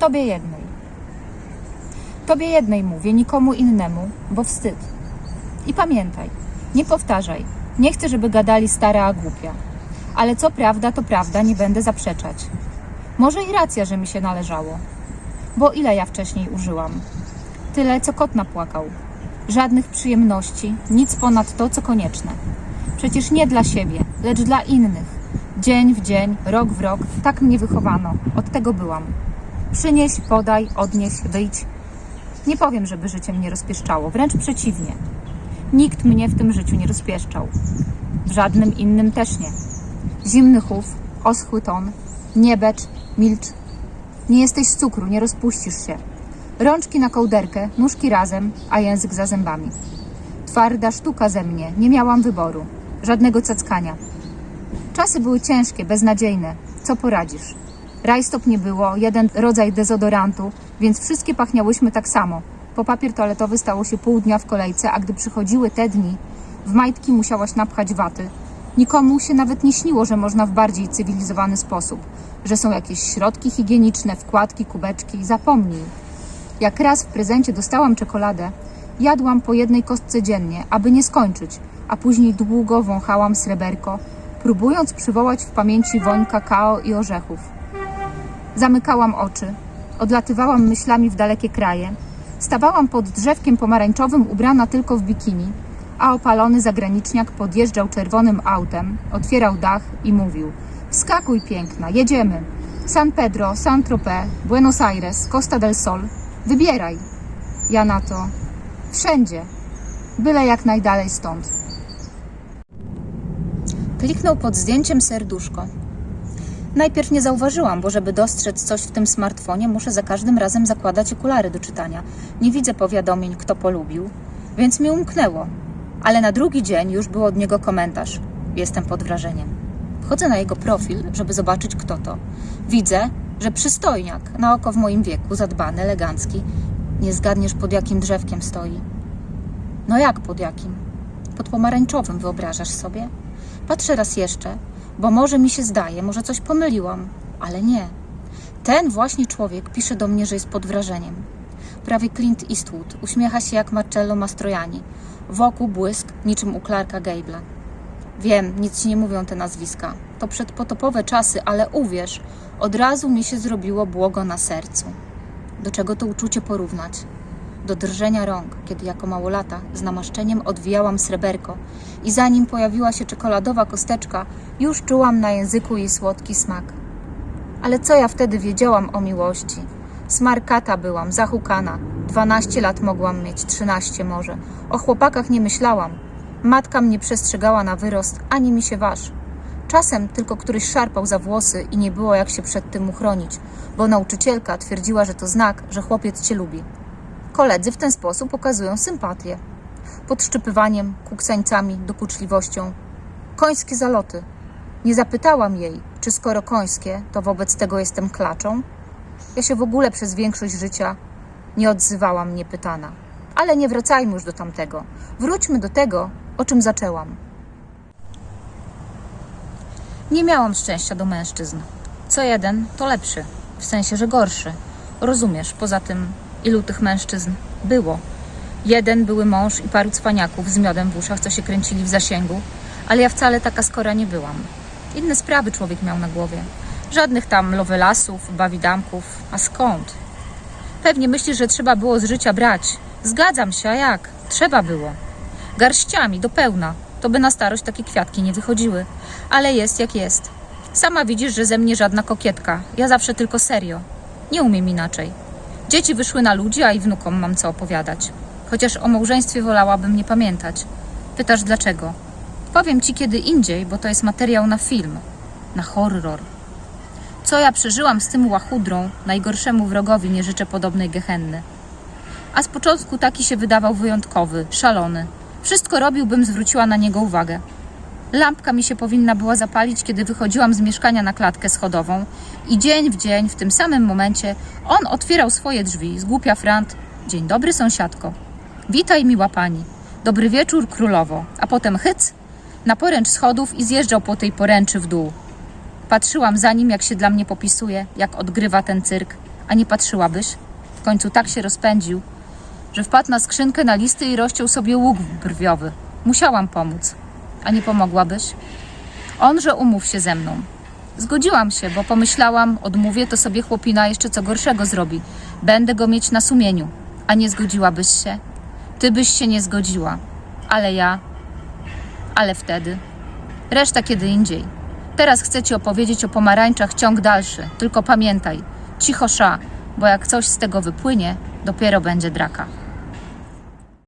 Tobie jednej. Tobie jednej mówię, nikomu innemu, bo wstyd. I pamiętaj, nie powtarzaj. Nie chcę, żeby gadali stara a głupia. Ale co prawda, to prawda, nie będę zaprzeczać. Może i racja, że mi się należało. Bo ile ja wcześniej użyłam? Tyle, co kot napłakał. Żadnych przyjemności, nic ponad to, co konieczne. Przecież nie dla siebie, lecz dla innych. Dzień w dzień, rok w rok, tak mnie wychowano. Od tego byłam. Przynieś, podaj, odnieś, wyjdź. Nie powiem, żeby życie mnie rozpieszczało, wręcz przeciwnie. Nikt mnie w tym życiu nie rozpieszczał. W żadnym innym też nie. Zimny chów, oschły ton, nie becz, milcz. Nie jesteś z cukru, nie rozpuścisz się. Rączki na kołderkę, nóżki razem, a język za zębami. Twarda sztuka ze mnie, nie miałam wyboru. Żadnego cackania. Czasy były ciężkie, beznadziejne. Co poradzisz? Rajstop nie było, jeden rodzaj dezodorantu, więc wszystkie pachniałyśmy tak samo. Po papier toaletowy stało się pół dnia w kolejce, a gdy przychodziły te dni, w majtki musiałaś napchać waty. Nikomu się nawet nie śniło, że można w bardziej cywilizowany sposób, że są jakieś środki higieniczne, wkładki, kubeczki. Zapomnij. Jak raz w prezencie dostałam czekoladę, jadłam po jednej kostce dziennie, aby nie skończyć, a później długo wąchałam sreberko, próbując przywołać w pamięci woń kakao i orzechów. Zamykałam oczy, odlatywałam myślami w dalekie kraje, stawałam pod drzewkiem pomarańczowym ubrana tylko w bikini, a opalony zagraniczniak podjeżdżał czerwonym autem, otwierał dach i mówił: Wskakuj piękna, jedziemy. San Pedro, San Tropez, Buenos Aires, Costa del Sol. Wybieraj. Ja na to. Wszędzie. Byle jak najdalej stąd. Kliknął pod zdjęciem serduszko. Najpierw nie zauważyłam, bo żeby dostrzec coś w tym smartfonie, muszę za każdym razem zakładać okulary do czytania. Nie widzę powiadomień, kto polubił, więc mi umknęło. Ale na drugi dzień już był od niego komentarz. Jestem pod wrażeniem. Wchodzę na jego profil, żeby zobaczyć, kto to. Widzę, że przystojniak, na oko w moim wieku, zadbany, elegancki. Nie zgadniesz, pod jakim drzewkiem stoi. No jak pod jakim? Pod pomarańczowym, wyobrażasz sobie? Patrzę raz jeszcze, bo może mi się zdaje, może coś pomyliłam, ale nie. Ten właśnie człowiek pisze do mnie, że jest pod wrażeniem. Prawie Clint Eastwood, uśmiecha się jak Marcello Mastrojani. Wokół błysk, niczym u Clarka Gable'a. Wiem, nic ci nie mówią te nazwiska. To przedpotopowe czasy, ale uwierz, od razu mi się zrobiło błogo na sercu. Do czego to uczucie porównać? Do drżenia rąk, kiedy jako małolata z namaszczeniem odwijałam sreberko i zanim pojawiła się czekoladowa kosteczka, już czułam na języku jej słodki smak. Ale co ja wtedy wiedziałam o miłości? Smarkata byłam, zahukana. Dwanaście lat mogłam mieć, trzynaście może. O chłopakach nie myślałam. Matka mnie przestrzegała na wyrost, ani mi się waż. Czasem tylko któryś szarpał za włosy i nie było jak się przed tym uchronić, bo nauczycielka twierdziła, że to znak, że chłopiec cię lubi. Koledzy w ten sposób okazują sympatię. Podszczypywaniem, kuksańcami, dokuczliwością. Końskie zaloty. Nie zapytałam jej, czy skoro końskie, to wobec tego jestem klaczą. Ja się w ogóle przez większość życia nie odzywałam niepytana. Ale nie wracajmy już do tamtego. Wróćmy do tego, o czym zaczęłam. Nie miałam szczęścia do mężczyzn. Co jeden, to lepszy. W sensie, że gorszy. Rozumiesz, poza tym, ilu tych mężczyzn było. Jeden były mąż i paru cwaniaków z miodem w uszach, co się kręcili w zasięgu, ale ja wcale taka skora nie byłam. Inne sprawy człowiek miał na głowie. Żadnych tam lowelasów, bawidamków. A skąd? Pewnie myślisz, że trzeba było z życia brać. Zgadzam się, a jak? Trzeba było. Garściami, do pełna. To by na starość takie kwiatki nie wychodziły. Ale jest jak jest. Sama widzisz, że ze mnie żadna kokietka. Ja zawsze tylko serio. Nie umiem inaczej. Dzieci wyszły na ludzi, a i wnukom mam co opowiadać. Chociaż o małżeństwie wolałabym nie pamiętać. Pytasz dlaczego? Powiem ci kiedy indziej, bo to jest materiał na film, na horror. Co ja przeżyłam z tym łachudrą, najgorszemu wrogowi nie życzę podobnej gehenny. A z początku taki się wydawał wyjątkowy, szalony. Wszystko robił, bym zwróciła na niego uwagę. Lampka mi się powinna była zapalić, kiedy wychodziłam z mieszkania na klatkę schodową i dzień w dzień, w tym samym momencie, on otwierał swoje drzwi, zgłupia frant. Dzień dobry, sąsiadko. Witaj, miła pani. Dobry wieczór, królowo. A potem hyc, na poręcz schodów i zjeżdżał po tej poręczy w dół. Patrzyłam za nim, jak się dla mnie popisuje, jak odgrywa ten cyrk. A nie patrzyłabyś? W końcu tak się rozpędził, że wpadł na skrzynkę na listy i rozciął sobie łuk brwiowy. Musiałam pomóc. A nie pomogłabyś? On, że umów się ze mną. Zgodziłam się, bo pomyślałam, odmówię, to sobie chłopina jeszcze co gorszego zrobi. Będę go mieć na sumieniu. A nie zgodziłabyś się? Ty byś się nie zgodziła. Ale ja. Ale wtedy. Reszta kiedy indziej. Teraz chcę ci opowiedzieć o pomarańczach ciąg dalszy. Tylko pamiętaj, cicho sza, bo jak coś z tego wypłynie, dopiero będzie draka.